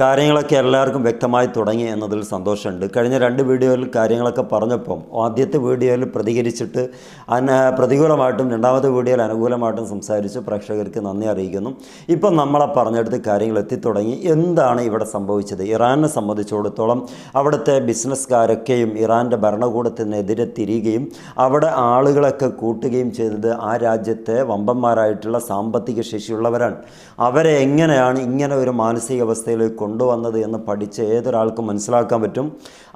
കാര്യങ്ങളൊക്കെ എല്ലാവർക്കും വ്യക്തമായി തുടങ്ങി എന്നതിൽ സന്തോഷമുണ്ട്. കഴിഞ്ഞ രണ്ട് വീഡിയോയിൽ കാര്യങ്ങളൊക്കെ പറഞ്ഞപ്പം ആദ്യത്തെ വീഡിയോയിൽ പ്രതികരിച്ചിട്ട് അന പ്രതികൂലമായിട്ടും രണ്ടാമത്തെ വീഡിയോയിൽ അനുകൂലമായിട്ടും സംസാരിച്ച് പ്രേക്ഷകർക്ക് നന്ദി അറിയിക്കുന്നു. ഇപ്പം നമ്മളെ പറഞ്ഞെടുത്ത് കാര്യങ്ങൾ എത്തിത്തുടങ്ങി. എന്താണ് ഇവിടെ സംഭവിച്ചത്? ഇറാനെ സംബന്ധിച്ചിടത്തോളം അവിടുത്തെ ബിസിനസ്സുകാരൊക്കെയും ഇറാന്റെ ഭരണകൂടത്തിനെതിരെ തിരിയുകയും അവിടെ ആളുകളൊക്കെ കൂട്ടുകയും ചെയ്തത് ആ രാജ്യത്തെ വമ്പന്മാരായിട്ടുള്ള സാമ്പത്തിക ശേഷിയുള്ളവരാണ്. അവരെ എങ്ങനെയാണ് ഇങ്ങനെ ഒരു മാനസികാവസ്ഥയിലേക്ക് കൊണ്ടുവന്നത് എന്ന് പഠിച്ച് ഏതൊരാൾക്കും മനസ്സിലാക്കാൻ പറ്റും.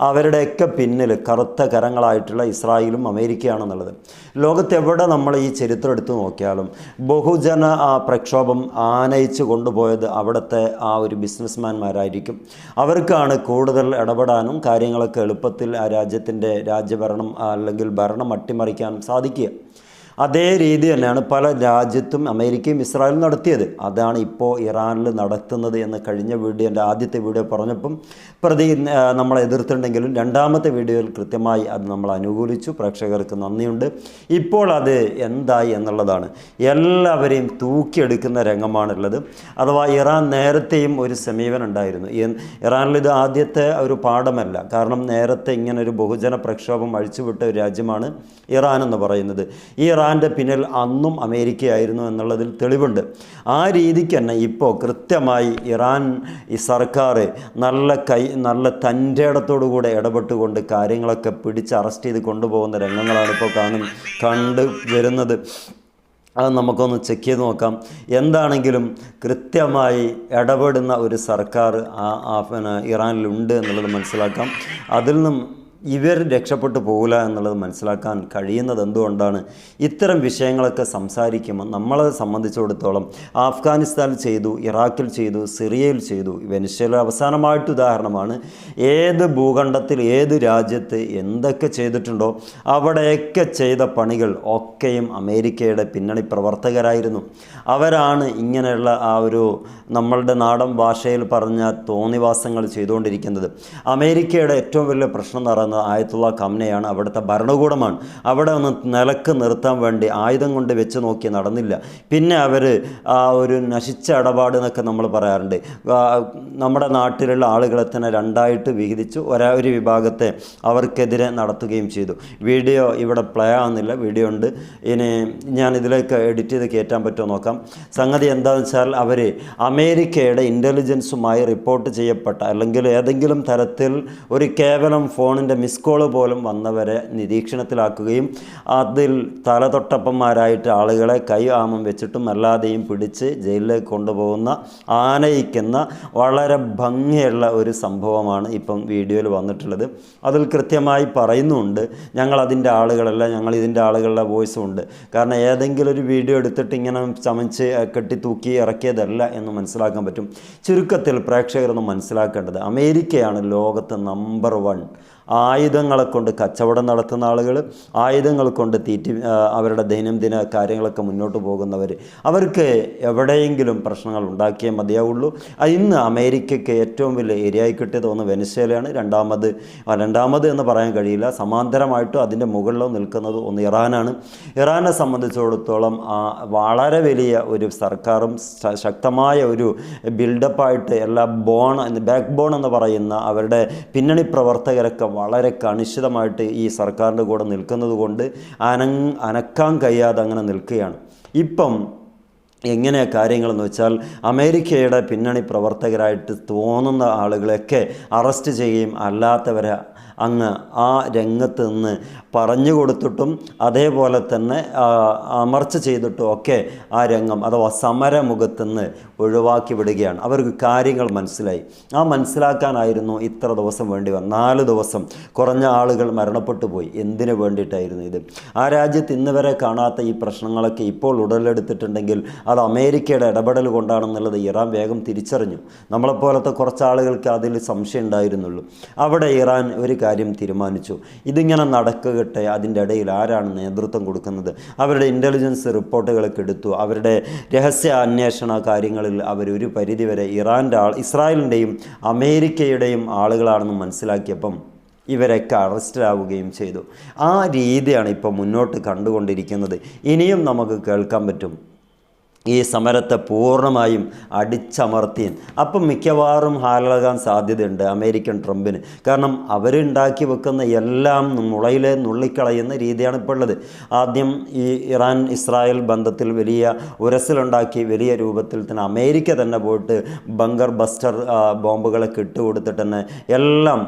അവരുടെയൊക്കെ പിന്നിൽ കറുത്ത കരങ്ങളായിട്ടുള്ള ഇസ്രായേലും അമേരിക്കയാണെന്നുള്ളത്. ലോകത്തെവിടെ നമ്മൾ ഈ ചരിത്രം എടുത്തു നോക്കിയാലും ബഹുജന പ്രക്ഷോഭം ആനയിച്ച് കൊണ്ടുപോയത് അവിടുത്തെ ആ ഒരു ബിസിനസ്മാൻമാരായിരിക്കും. അവർക്കാണ് കൂടുതൽ ഇടപെടാനും കാര്യങ്ങളൊക്കെ എളുപ്പത്തിൽ ആ രാജ്യത്തിന്റെ രാജ്യഭരണം അല്ലെങ്കിൽ ഭരണം അട്ടിമറിക്കാനും സാധിക്കുക. അതേ രീതി തന്നെയാണ് പല രാജ്യത്തും അമേരിക്കയും ഇസ്രായേലും നടത്തിയത്. അതാണ് ഇപ്പോൾ ഇറാനിൽ നടത്തുന്നത് എന്ന് കഴിഞ്ഞ വീഡിയോ എന്റെ ആദ്യത്തെ വീഡിയോ പറഞ്ഞപ്പം പ്രതി നമ്മളെ എതിർത്തിട്ടുണ്ടെങ്കിലും രണ്ടാമത്തെ വീഡിയോയിൽ കൃത്യമായി അത് നമ്മൾ അനുകൂലിച്ചു. പ്രേക്ഷകർക്ക് നന്ദിയുണ്ട്. ഇപ്പോൾ അത് എന്തായി എന്നുള്ളതാണ്. എല്ലാവരെയും തൂക്കിയെടുക്കുന്ന രംഗമാണുള്ളത്. അഥവാ ഇറാൻ നേരത്തെയും ഒരു സമീപനം ഉണ്ടായിരുന്നു. ഇറാനിൽ ഇത് ആദ്യത്തെ ഒരു പാഠമല്ല. കാരണം നേരത്തെ ഇങ്ങനെ ഒരു ബഹുജന പ്രക്ഷോഭം അഴിച്ചുവിട്ട ഒരു രാജ്യമാണ് ഇറാൻ എന്ന് പറയുന്നത്. ഈ ഇറാന്റെ പിന്നിൽ അന്നും അമേരിക്കയായിരുന്നു എന്നുള്ളതിൽ തെളിവുണ്ട്. ആ രീതിക്ക് തന്നെ ഇപ്പോൾ കൃത്യമായി ഇറാൻ ഈ സർക്കാർ നല്ല കൈ നല്ല തന്റെ ഇടത്തോടുകൂടെ ഇടപെട്ടുകൊണ്ട് കാര്യങ്ങളൊക്കെ പിടിച്ച് അറസ്റ്റ് ചെയ്ത് കൊണ്ടുപോകുന്ന രംഗങ്ങളാണ് ഇപ്പോൾ കാണും കണ്ട് വരുന്നത്. അത് നമുക്കൊന്ന് ചെക്ക് ചെയ്ത് നോക്കാം. എന്താണെങ്കിലും കൃത്യമായി ഇടപെടുന്ന ഒരു സർക്കാർ ആ ഇറാനിലുണ്ട് എന്നുള്ളത് മനസ്സിലാക്കാം. അതിൽ നിന്നും ഇവർ രക്ഷപ്പെട്ടു പോകില്ല എന്നുള്ളത് മനസ്സിലാക്കാൻ കഴിയുന്നത് എന്തുകൊണ്ടാണ് ഇത്തരം വിഷയങ്ങളൊക്കെ സംസാരിക്കുമ്പോൾ നമ്മളെ സംബന്ധിച്ചിടത്തോളം ആഫ്ഗാനിസ്ഥാനിൽ ചെയ്തു ഇറാഖിൽ ചെയ്തു സിറിയയിൽ ചെയ്തു. വെനിശ്വല അവസാനമായിട്ട് ഉദാഹരണമാണ് ഏത് ഭൂഖണ്ഡത്തിൽ ഏത് രാജ്യത്ത് എന്തൊക്കെ ചെയ്തിട്ടുണ്ടോ അവിടെയൊക്കെ ചെയ്ത പണികൾ ഒക്കെയും അമേരിക്കയുടെ പിന്നണി പ്രവർത്തകരായിരുന്നു. അവരാണ് ഇങ്ങനെയുള്ള ആ ഒരു നമ്മളുടെ നാടൻ ഭാഷയിൽ പറഞ്ഞ തോന്നിവാസങ്ങൾ ചെയ്തുകൊണ്ടിരിക്കുന്നത്. അമേരിക്കയുടെ ഏറ്റവും വലിയ പ്രശ്നം എന്ന് ആയത്തുള്ള കമ്നയാണ് അവിടുത്തെ ഭരണകൂടമാണ്. അവിടെ ഒന്ന് നിലയ്ക്ക് നിർത്താൻ വേണ്ടി ആയുധം കൊണ്ട് വെച്ച് നോക്കി നടന്നില്ല. പിന്നെ അവർ ആ ഒരു നശിച്ച ഇടപാട് എന്നൊക്കെ നമ്മൾ പറയാറുണ്ട്. നമ്മുടെ നാട്ടിലുള്ള ആളുകളെ തന്നെ രണ്ടായിട്ട് വിഹിതിച്ചു. ഒരാ ഒരു വിഭാഗത്തെ അവർക്കെതിരെ നടത്തുകയും ചെയ്തു. വീഡിയോ ഇവിടെ പ്ലേ ആവുന്നില്ല. വീഡിയോ ഉണ്ട്. ഇനി ഞാൻ ഇതിലേക്ക് എഡിറ്റ് ചെയ്ത് കയറ്റാൻ പറ്റുമോ നോക്കാം. സംഗതി എന്താണെന്ന് വെച്ചാൽ അവർ അമേരിക്കയുടെ ഇന്റലിജൻസുമായി റിപ്പോർട്ട് ചെയ്യപ്പെട്ട അല്ലെങ്കിൽ ഏതെങ്കിലും തരത്തിൽ ഒരു കേവലം ഫോണിന്റെ മിസ് കോൾ പോലും വന്നവരെ നിരീക്ഷണത്തിലാക്കുകയും അതിൽ തലതൊട്ടപ്പന്മാരായിട്ട് ആളുകളെ കൈ ആമം വെച്ചിട്ടും അല്ലാതെയും പിടിച്ച് ജയിലിലേക്ക് കൊണ്ടുപോകുന്ന ആനയിക്കുന്ന വളരെ ഭംഗിയുള്ള ഒരു സംഭവമാണ് ഇപ്പം വീഡിയോയിൽ വന്നിട്ടുള്ളത്. അതിൽ കൃത്യമായി പറയുന്നുണ്ട് ഞങ്ങൾ അതിന്റെ ആളുകളല്ല ഞങ്ങൾ ഇതിന്റെ ആളുകളുടെ വോയിസും ഉണ്ട്. കാരണം ഏതെങ്കിലും ഒരു വീഡിയോ എടുത്തിട്ട് ഇങ്ങനെ ചമച്ച് കെട്ടി തൂക്കി ഇറക്കിയതല്ല എന്ന് മനസ്സിലാക്കാൻ പറ്റും. ചുരുക്കത്തിൽ പ്രേക്ഷകരൊന്ന് മനസ്സിലാക്കേണ്ടത് അമേരിക്കയാണ് ലോകത്ത് നമ്പർ വൺ ആയുധങ്ങളെ കൊണ്ട് കച്ചവടം നടത്തുന്ന ആളുകൾ ആയുധങ്ങൾ കൊണ്ട് തീറ്റി അവരുടെ ദൈനംദിന കാര്യങ്ങളൊക്കെ മുന്നോട്ട് പോകുന്നവർ അവർക്ക് എവിടെയെങ്കിലും പ്രശ്നങ്ങൾ ഉണ്ടാക്കിയേ മതിയാവുള്ളൂ. ഇന്ന് അമേരിക്കയ്ക്ക് ഏറ്റവും വലിയ ഏരിയയായി കിട്ടിയത് ഒന്ന് വെനസ്വേലയാണ്. രണ്ടാമത് രണ്ടാമത് എന്ന് പറയാൻ കഴിയില്ല. സമാന്തരമായിട്ടും അതിന്റെ മുകളിലോ നിൽക്കുന്നത് ഒന്ന് ഇറാനാണ്. ഇറാനെ സംബന്ധിച്ചിടത്തോളം വളരെ വലിയ ഒരു സർക്കാരും ശക്തമായ ഒരു ബിൽഡപ്പായിട്ട് എല്ലാ ബോൺ ബാക്ക് ബോൺ എന്ന് പറയുന്ന അവരുടെ പിന്നണി പ്രവർത്തകരൊക്കെ വളരെ കണിശിതമായിട്ട് ഈ സർക്കാരിന്റെ കൂടെ നിൽക്കുന്നത് കൊണ്ട് അനങ് അനക്കാൻ കഴിയാതെ അങ്ങനെ നിൽക്കുകയാണ്. ഇപ്പം എങ്ങനെയാണ് കാര്യങ്ങളെന്ന് വെച്ചാൽ അമേരിക്കയുടെ പിന്നണി പ്രവർത്തകരായിട്ട് തോന്നുന്ന ആളുകളെയൊക്കെ അറസ്റ്റ് ചെയ്യുകയും അല്ലാത്തവരെ അങ്ങ് ആ രംഗത്ത് നിന്ന് പറഞ്ഞു കൊടുത്തിട്ടും അതേപോലെ തന്നെ അമർച്ച ചെയ്തിട്ടും ഒക്കെ ആ രംഗം അഥവാ സമരമുഖത്ത് നിന്ന് ഒഴിവാക്കി വിടുകയാണ്. അവർക്ക് കാര്യങ്ങൾ മനസ്സിലായി. ആ മനസ്സിലാക്കാനായിരുന്നു ഇത്ര ദിവസം വേണ്ടി വന്നത്. നാല് ദിവസം കുറഞ്ഞ ആളുകൾ മരണപ്പെട്ടു പോയി. എന്തിനു വേണ്ടിയിട്ടായിരുന്നു ഇത്? ആ രാജ്യത്ത് ഇന്ന് വരെ കാണാത്ത ഈ പ്രശ്നങ്ങളൊക്കെ ഇപ്പോൾ ഉടലെടുത്തിട്ടുണ്ടെങ്കിൽ അത് അമേരിക്കയുടെ ഇടപെടൽ കൊണ്ടാണെന്നുള്ളത് ഇറാൻ വേഗം തിരിച്ചറിഞ്ഞു. നമ്മളെപ്പോലത്തെ കുറച്ച് ആളുകൾക്ക് അതിൽ സംശയം ഉണ്ടായിരുന്നുള്ളൂ. അവിടെ ഇറാൻ ഒരു കാര്യം തീരുമാനിച്ചു. ഇതിങ്ങനെ നടക്കുകട്ടെ അതിന്റെ ഇടയിൽ ആരാണ് നേതൃത്വം കൊടുക്കുന്നത്? അവരുടെ ഇന്റലിജൻസ് റിപ്പോർട്ടുകളൊക്കെ എടുത്തു. അവരുടെ രഹസ്യ അന്വേഷണ കാര്യങ്ങളിൽ അവർ ഒരു പരിധിവരെ ഇറാന്റെ ആൾ ഇസ്രായേലിന്റെയും അമേരിക്കയുടെയും ആളുകളാണെന്ന് മനസ്സിലാക്കിയപ്പം ഇവരൊക്കെ അറസ്റ്റിലാവുകയും ചെയ്തു. ആ രീതിയാണ് ഇപ്പോൾ മുന്നോട്ട് കണ്ടുകൊണ്ടിരിക്കുന്നത്. ഇനിയും നമുക്ക് കേൾക്കാൻ പറ്റും. ഈ സമരത്തെ പൂർണമായും അടിച്ചമർത്തിയും അപ്പം മിക്കവാറും ഹാലാകാൻ സാധ്യതയുണ്ട് അമേരിക്കൻ ട്രംപിന്. കാരണം അവരുണ്ടാക്കി വെക്കുന്ന എല്ലാം മുളയിലെ നുള്ളിക്കളയുന്ന രീതിയാണ് ഇപ്പോൾ ഉള്ളത്. ആദ്യം ഈ ഇറാൻ ഇസ്രായേൽ ബന്ധത്തിൽ വലിയ ഉരസലുണ്ടാക്കി വലിയ രൂപത്തിൽ തന്നെ അമേരിക്ക തന്നെ പോയിട്ട് ബങ്കർ ബസ്റ്റർ ബോംബുകളൊക്കെ ബോംബുകളൊക്കെ ഇട്ടുകൊടുത്തിട്ട് തന്നെ എല്ലാം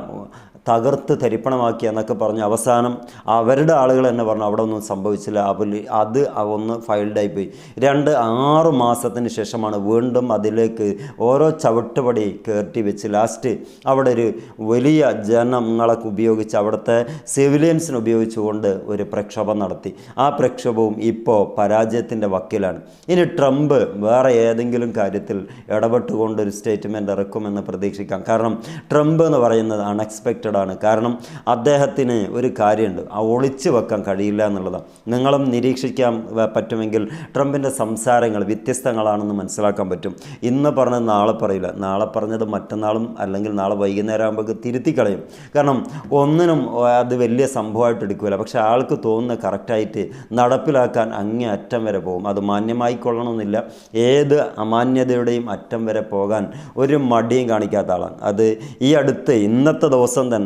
തകർത്ത് തരിപ്പണമാക്കി എന്നൊക്കെ പറഞ്ഞ് അവസാനം അവരുടെ ആളുകൾ തന്നെ പറഞ്ഞു അവിടെ ഒന്നും സംഭവിച്ചില്ല. അപ്പോൾ അത് ഒന്ന് ഫൈൽഡായി പോയി. രണ്ട് ആറ് മാസത്തിന് ശേഷമാണ് വീണ്ടും അതിലേക്ക് ഓരോ ചവിട്ടുപടി കയറ്റി വെച്ച് ലാസ്റ്റ് അവിടെ ഒരു വലിയ ജനങ്ങളൊക്കെ ഉപയോഗിച്ച് അവിടുത്തെ സിവിലിയൻസിന് ഉപയോഗിച്ചുകൊണ്ട് ഒരു പ്രക്ഷോഭം നടത്തി. ആ പ്രക്ഷോഭവും ഇപ്പോൾ പരാജയത്തിന്റെ വക്കിലാണ്. ഇനി ട്രംപ് വേറെ ഏതെങ്കിലും കാര്യത്തിൽ ഇടപെട്ടുകൊണ്ട് ഒരു സ്റ്റേറ്റ്മെന്റ് ഇറക്കുമെന്ന് പ്രതീക്ഷിക്കാം. കാരണം ട്രംപ് എന്ന് പറയുന്നത് അൺഎക്സ്പെക്റ്റഡ് ആണ് കാരണം അദ്ദേഹത്തിന് ഒരു കാര്യമുണ്ട്. ആ ഒളിച്ചു വെക്കാൻ കഴിയില്ല എന്നുള്ളതാണ്. നിങ്ങളും നിരീക്ഷിക്കാൻ പറ്റുമെങ്കിൽ ട്രംപിന്റെ സംസാരങ്ങൾ വ്യത്യസ്തങ്ങളാണെന്ന് മനസ്സിലാക്കാൻ പറ്റും. ഇന്ന് പറഞ്ഞത് നാളെ പറയില്ല. നാളെ പറഞ്ഞത് മറ്റന്നാളും അല്ലെങ്കിൽ നാളെ വൈകുന്നേരം ആകുമ്പോൾ തിരുത്തി കളയും കാരണം ഒന്നിനും അത് വലിയ സംഭവമായിട്ട് എടുക്കില്ല പക്ഷേ ആൾക്ക് തോന്നുന്ന കറക്റ്റായിട്ട് നടപ്പിലാക്കാൻ അങ്ങേ അറ്റം വരെ പോകും. അത് മാന്യമായി കൊള്ളണമെന്നില്ല. ഏത് അമാന്യതയുടെയും അറ്റം വരെ പോകാൻ ഒരു മടിയും കാണിക്കാത്ത ആളാണ്. അത് ഈ അടുത്ത് ഇന്നത്തെ ദിവസം തന്നെ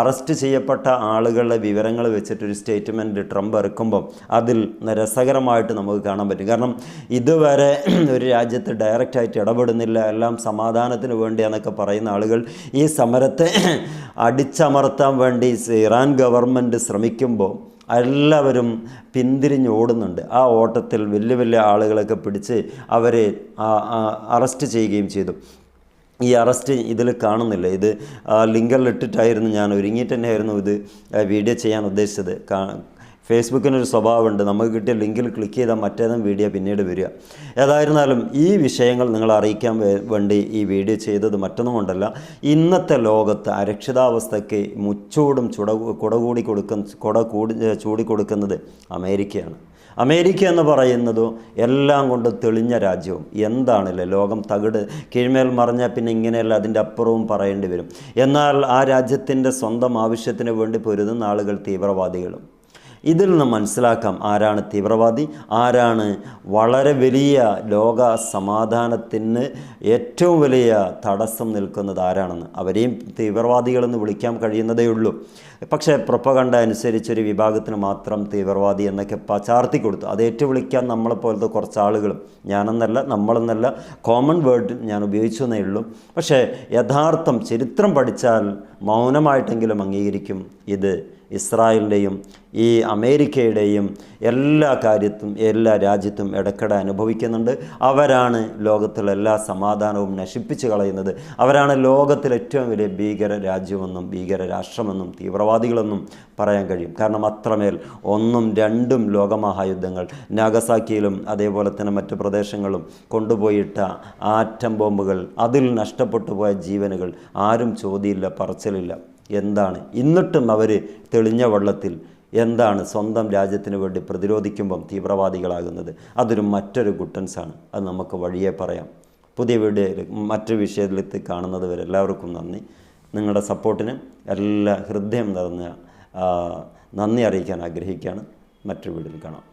അറസ്റ്റ് ചെയ്യപ്പെട്ട ആളുകളുടെ വിവരങ്ങൾ വെച്ചിട്ടൊരു സ്റ്റേറ്റ്മെന്റ് ട്രംപ് ഇറക്കുമ്പം അതിൽ രസകരമായിട്ട് നമുക്ക് കാണാൻ പറ്റും. കാരണം ഇതുവരെ ഒരു രാജ്യത്ത് ഡയറക്റ്റായിട്ട് ഇടപെടുന്നില്ല എല്ലാം സമാധാനത്തിന് വേണ്ടിയാണെന്നൊക്കെ പറയുന്ന ആളുകൾ ഈ സമരത്തെ അടിച്ചമർത്താൻ വേണ്ടി ഇറാൻ ഗവൺമെന്റ് ശ്രമിക്കുമ്പോൾ എല്ലാവരും പിന്തിരിഞ്ഞ് ഓടുന്നുണ്ട്. ആ ഓട്ടത്തിൽ വലിയ വലിയ ആളുകളൊക്കെ പിടിച്ച് അവരെ അറസ്റ്റ് ചെയ്യുകയും ചെയ്തു. ഈ അറസ്റ്റ് ഇതിൽ കാണുന്നില്ല. ഇത് ഇട്ടിട്ടായിരുന്നു ഞാൻ ഒരുങ്ങിയിട്ട് തന്നെയായിരുന്നു ഇത് വീഡിയോ ചെയ്യാൻ ഉദ്ദേശിച്ചത്. ഫേസ്ബുക്കിനൊരു സ്വഭാവമുണ്ട്. നമുക്ക് കിട്ടിയ ലിങ്കിൽ ക്ലിക്ക് ചെയ്താൽ മറ്റേതും വീഡിയോ പിന്നീട് വരിക. ഏതായിരുന്നാലും ഈ വിഷയങ്ങൾ നിങ്ങൾ അറിയിക്കാൻ വേണ്ടി ഈ വീഡിയോ ചെയ്തത് മറ്റൊന്നും കൊണ്ടല്ല ഇന്നത്തെ ലോകത്ത് അരക്ഷിതാവസ്ഥയ്ക്ക് മുച്ചൂടും ചുട കുടകൂടി കൊടുക്കുന്ന കുട കൂടി ചൂടി കൊടുക്കുന്നത് അമേരിക്കയാണ്. അമേരിക്ക എന്ന് പറയുന്നത് എല്ലാം കൊണ്ട് തെളിഞ്ഞ രാജ്യവും. എന്താണല്ലേ ലോകം തകിട് കീഴ്മേൽ മറിഞ്ഞാൽ പിന്നെ ഇങ്ങനെയല്ല അതിന്റെ അപ്പുറവും പറയേണ്ടി വരും. എന്നാൽ ആ രാജ്യത്തിന്റെ സ്വന്തം ആവശ്യത്തിന് വേണ്ടി പൊരുതുന്ന ആളുകൾ തീവ്രവാദികളും. ഇതിൽ നിന്ന് മനസ്സിലാക്കാം ആരാണ് തീവ്രവാദി ആരാണ് വളരെ വലിയ ലോക സമാധാനത്തിന് ഏറ്റവും വലിയ തടസ്സം നിൽക്കുന്നത് ആരാണെന്ന്. അവരെയും തീവ്രവാദികളെന്ന് വിളിക്കാൻ കഴിയുന്നതേ ഉള്ളൂ. പക്ഷേ പ്രൊപ്പകണ്ട അനുസരിച്ചൊരു വിഭാഗത്തിന് മാത്രം തീവ്രവാദി എന്നൊക്കെ ചാർത്തി കൊടുത്തു. അത് ഏറ്റുവിളിക്കാൻ നമ്മളെപ്പോലത്തെ കുറച്ച് ആളുകളും ഞാനെന്നല്ല നമ്മളെന്നല്ല കോമൺ വേർഡ് ഞാൻ ഉപയോഗിച്ചു എന്നേ ഉള്ളൂ. പക്ഷേ യഥാർത്ഥം ചരിത്രം പഠിച്ചാൽ മൗനമായിട്ടെങ്കിലും അംഗീകരിക്കും ഇത് ഇസ്രായേലിന്റെയും ഈ അമേരിക്കയുടെയും എല്ലാ കാര്യത്തും എല്ലാ രാജ്യത്തും ഇടയ്ക്കിടെ അനുഭവിക്കുന്നുണ്ട്. അവരാണ് ലോകത്തിലെ എല്ലാ സമാധാനവും നശിപ്പിച്ച് കളയുന്നത്. അവരാണ് ലോകത്തിലെ ഏറ്റവും വലിയ ഭീകര രാജ്യമെന്നും ഭീകര രാഷ്ട്രമെന്നും തീവ്രവാദികളെന്നും പറയാൻ കഴിയും. കാരണം അത്രമേൽ ഒന്നും രണ്ടും ലോകമഹായുദ്ധങ്ങൾ നാഗസാക്കിയിലും അതേപോലെ തന്നെ മറ്റു പ്രദേശങ്ങളും കൊണ്ടുപോയിട്ട ആറ്റം ബോംബുകൾ അതിൽ നഷ്ടപ്പെട്ടു പോയ ജീവനുകൾ ആരും ചോദ്യമില്ല പറച്ചിലില്ല. എന്താണ്? എന്നിട്ടും അവർ തെളിഞ്ഞ വെള്ളത്തിൽ എന്താണ് സ്വന്തം രാജ്യത്തിന് വേണ്ടി പ്രതിരോധിക്കുമ്പം തീവ്രവാദികളാകുന്നത്? അതൊരു മറ്റൊരു ഗുട്ടൻസാണ്. അത് നമുക്ക് വഴിയെ പറയാം. പുതിയ വീഡിയോയിൽ മറ്റു വിഷയത്തിലെത്തി കാണുന്നത് വരെ എല്ലാവർക്കും നന്ദി. നിങ്ങളുടെ സപ്പോർട്ടിന് എല്ലാ ഹൃദയം നിറഞ്ഞ നന്ദി അറിയിക്കാൻ ആഗ്രഹിക്കുകയാണ്. മറ്റൊരു വീഡിയോയിൽ കാണാം.